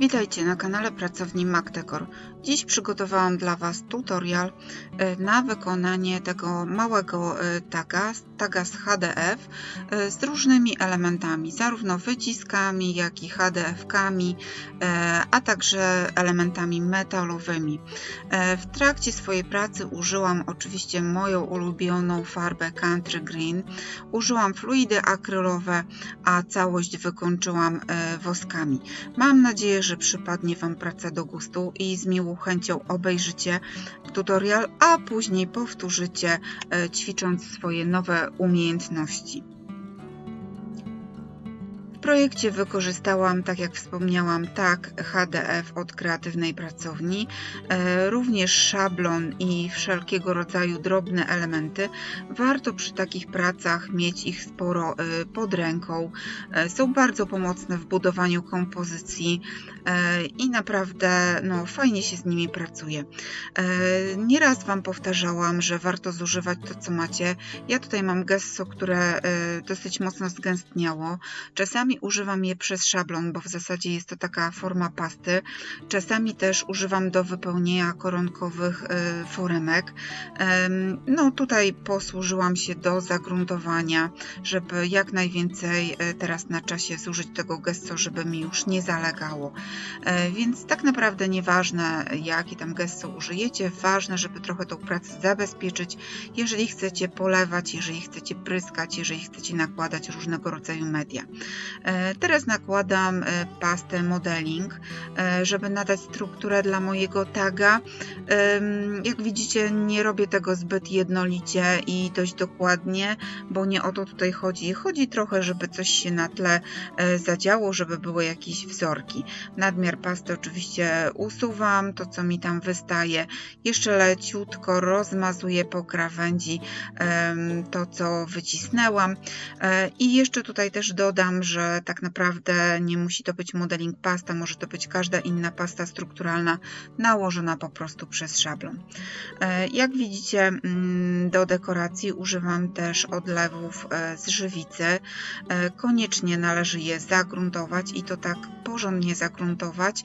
Witajcie na kanale Pracowni MacDecor. Dziś przygotowałam dla Was tutorial e, na wykonanie tego małego e, taga, taga z HDF e, z różnymi elementami, zarówno wyciskami, jak i HDF-kami, a także elementami metalowymi. W trakcie swojej pracy użyłam oczywiście moją ulubioną farbę Country Green, użyłam fluidy akrylowe, a całość wykończyłam woskami. Mam nadzieję, że przypadnie Wam praca do gustu i z miłą chęcią obejrzycie tutorial, a później powtórzycie e, ćwicząc swoje nowe umiejętności. Projekcie wykorzystałam, tak jak wspomniałam, tak HDF od kreatywnej pracowni, e, również szablon i wszelkiego rodzaju drobne elementy. Warto przy takich pracach mieć ich sporo e, pod ręką. E, są bardzo pomocne w budowaniu kompozycji i naprawdę no, fajnie się z nimi pracuje. Nieraz Wam powtarzałam, że warto zużywać to, co macie. Ja tutaj mam gesso, które dosyć mocno zgęstniało. Czasami używam je przez szablon, bo w zasadzie jest to taka forma pasty. Czasami też używam do wypełnienia koronkowych y, foremek. No tutaj posłużyłam się do zagruntowania, żeby jak najwięcej y, teraz na czasie zużyć tego gesto, żeby mi już nie zalegało. E, więc tak naprawdę nieważne jakie tam gesto użyjecie, ważne, żeby trochę tą pracę zabezpieczyć, jeżeli chcecie polewać, jeżeli chcecie pryskać, jeżeli chcecie nakładać różnego rodzaju media. E, teraz nakładam e, pastę modeling, e, żeby nadać strukturę dla mojego taga. Jak widzicie, nie robię tego zbyt jednolicie i dość dokładnie, bo nie o to tutaj chodzi. Chodzi trochę, żeby coś się na tle zadziało, żeby były jakieś wzorki. Nadmiar pasty oczywiście usuwam, to co mi tam wystaje. Jeszcze leciutko rozmazuję po krawędzi to, co wycisnęłam. I jeszcze tutaj też dodam, że tak naprawdę nie musi to być modeling pasta, może to być każda inna pasta strukturalna nałożona po prostu przez szablon. E, jak widzicie mm, do dekoracji używam też odlewów e, z żywicy. E, koniecznie należy je zagruntować i to tak porządnie zagruntować.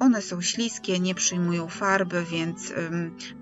One są śliskie, nie przyjmują farby, więc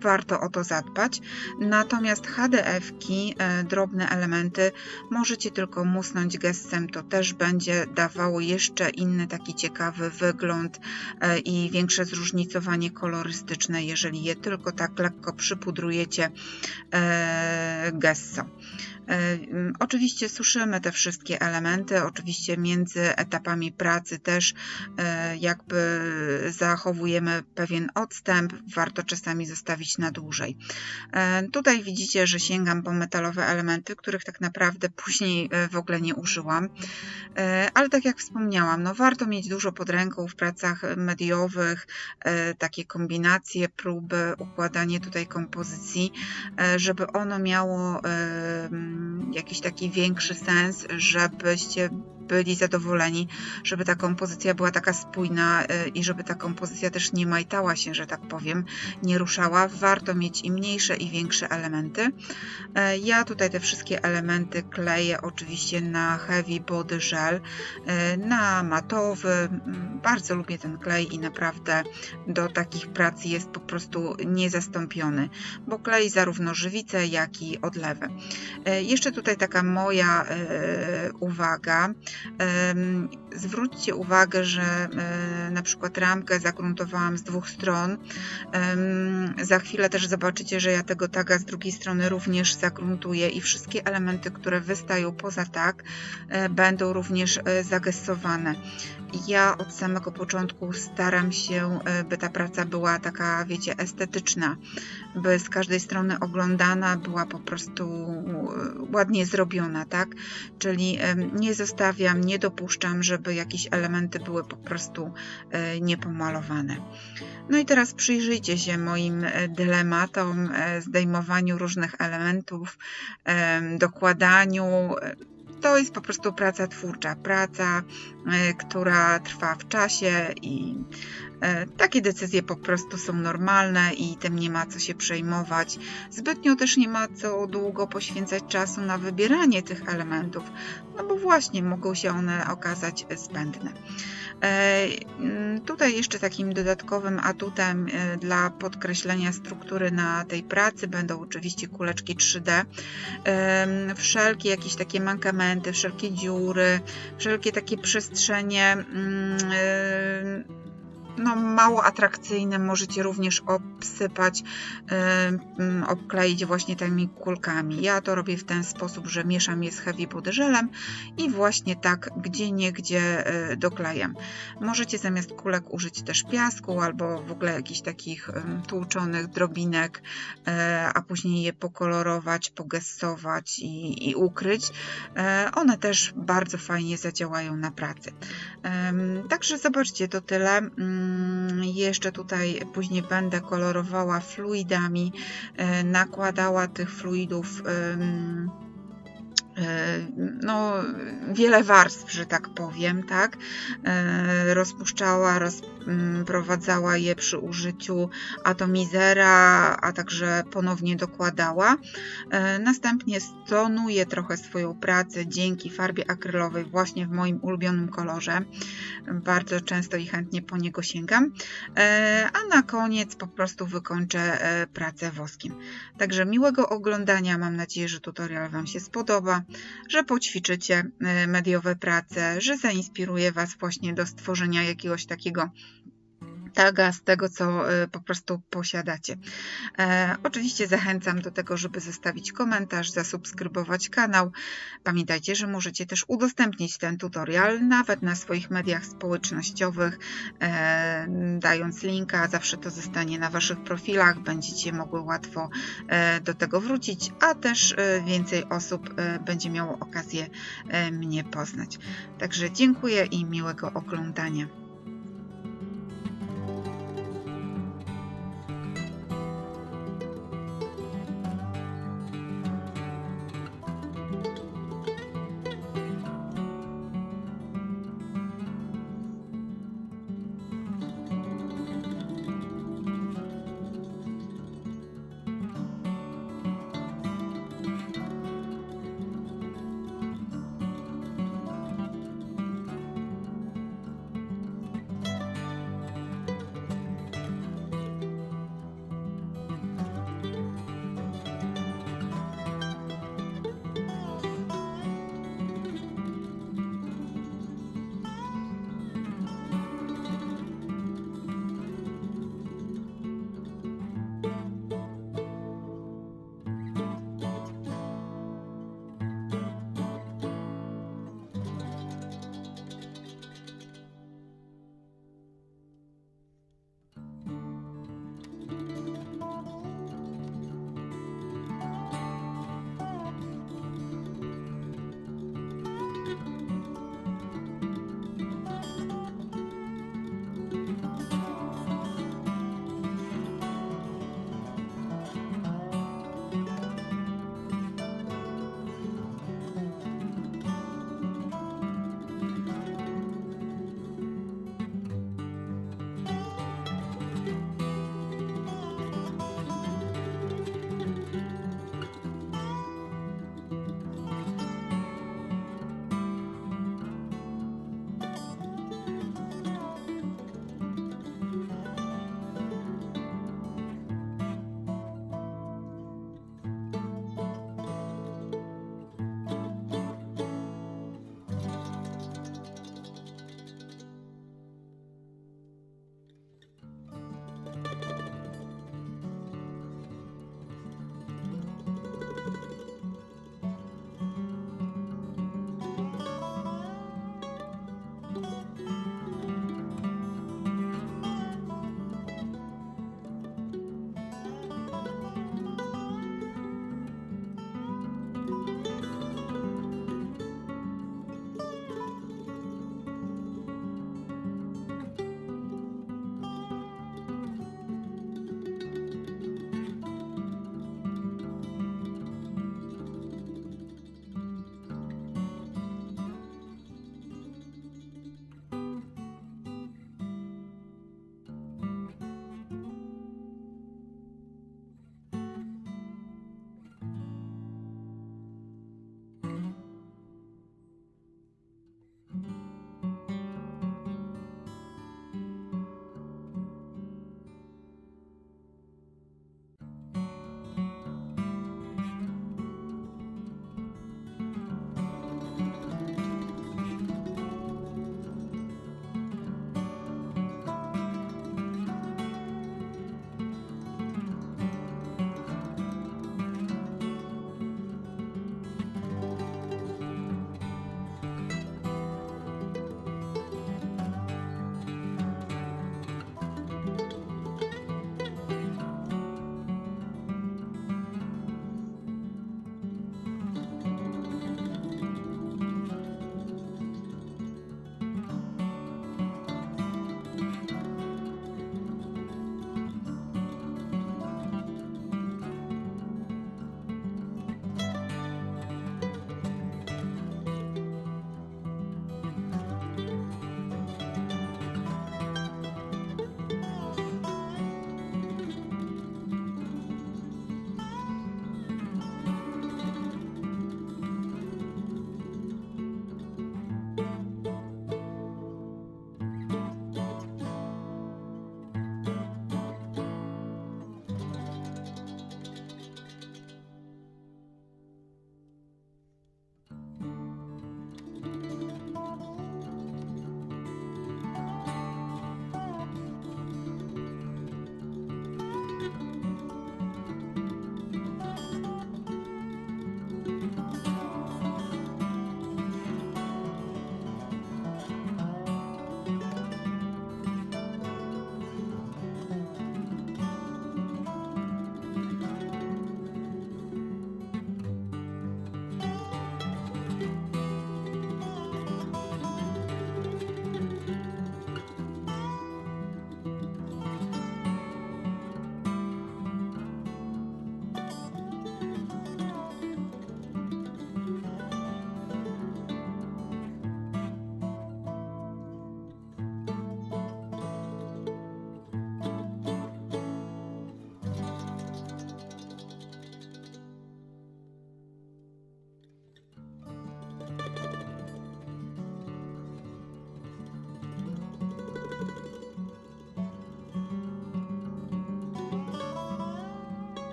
warto o to zadbać. Natomiast HDF-ki, drobne elementy, możecie tylko musnąć gestem, to też będzie będzie dawało jeszcze inny taki ciekawy wygląd e, i większe zróżnicowanie kolorystyczne, jeżeli je tylko tak lekko przypudrujecie e, gesso. E, oczywiście suszymy te wszystkie elementy, oczywiście między etapami pracy też e, jakby zachowujemy pewien odstęp, warto czasami zostawić na dłużej. E, tutaj widzicie, że sięgam po metalowe elementy, których tak naprawdę później w ogóle nie użyłam, ale tak jak wspomniałam, no warto mieć dużo pod ręką w pracach mediowych, takie kombinacje, próby, układanie tutaj kompozycji, żeby ono miało jakiś taki większy sens, żebyście byli zadowoleni, żeby ta kompozycja była taka spójna y, i żeby ta kompozycja też nie majtała się, że tak powiem, nie ruszała. Warto mieć i mniejsze i większe elementy. Y, ja tutaj te wszystkie elementy kleję oczywiście na Heavy Body Gel, y, na matowy. Bardzo lubię ten klej i naprawdę do takich prac jest po prostu niezastąpiony, bo klei zarówno żywicę, jak i odlewy. Jeszcze tutaj taka moja uwaga. Zwróćcie uwagę, że e, na przykład ramkę zagruntowałam z dwóch stron. Za chwilę też zobaczycie, że ja tego taga z drugiej strony również zagruntuję i wszystkie elementy, które wystają poza tag e, będą również e, zagestowane. Ja od samego początku staram się, by ta praca była taka, wiecie, estetyczna, by z każdej strony oglądana była po prostu ładnie zrobiona, tak? Czyli nie zostawiam nie dopuszczam, żeby jakieś elementy były po prostu e, niepomalowane. No i teraz przyjrzyjcie się moim e, dylematom, e, zdejmowaniu różnych elementów, dokładaniu. To jest po prostu praca twórcza, praca, która trwa w czasie i Takie decyzje po prostu są normalne i tym nie ma co się przejmować. Zbytnio też nie ma co długo poświęcać czasu na wybieranie tych elementów, no bo właśnie mogą się one okazać zbędne. E, Tutaj jeszcze takim dodatkowym atutem e, dla podkreślenia struktury na tej pracy będą oczywiście kuleczki 3D. Em, Wszelkie jakieś takie mankamenty, wszelkie dziury, wszelkie takie przestrzenie e, no, mało atrakcyjne możecie również obsypać, em, obkleić właśnie tymi kulkami. Ja to robię w ten sposób, że mieszam je z heavy body żelem i właśnie tak gdzie niegdzie e, doklejam. Możecie zamiast kulek użyć też piasku albo w ogóle jakichś takich em, tłuczonych drobinek, e, a później je pokolorować, pogestować i, i ukryć. E, One też bardzo fajnie zadziałają na pracy. Em, Także zobaczcie, to tyle. Mm, Jeszcze tutaj później będę kolorowała fluidami, e, nakładała tych fluidów no, wiele warstw, że tak powiem, tak? E, Rozpuszczała, rozprowadzała je przy użyciu atomizera, a także ponownie dokładała. E, Następnie stonuję trochę swoją pracę dzięki farbie akrylowej właśnie w moim ulubionym kolorze. Bardzo często i chętnie po niego sięgam. E, A na koniec po prostu wykończę e, pracę woskiem. Także miłego oglądania. Mam nadzieję, że tutorial Wam się spodoba, że poćwiczycie e, mediowe prace, że zainspiruje Was właśnie do stworzenia jakiegoś takiego taga z tego, co e, po prostu posiadacie. E, oczywiście zachęcam do tego, żeby zostawić komentarz, zasubskrybować kanał. Pamiętajcie, że możecie też udostępnić ten tutorial nawet na swoich mediach społecznościowych, e, dając linka, zawsze to zostanie na Waszych profilach, będziecie mogły łatwo e, do tego wrócić, a też więcej osób będzie miało okazję mnie poznać. Także dziękuję i miłego oglądania.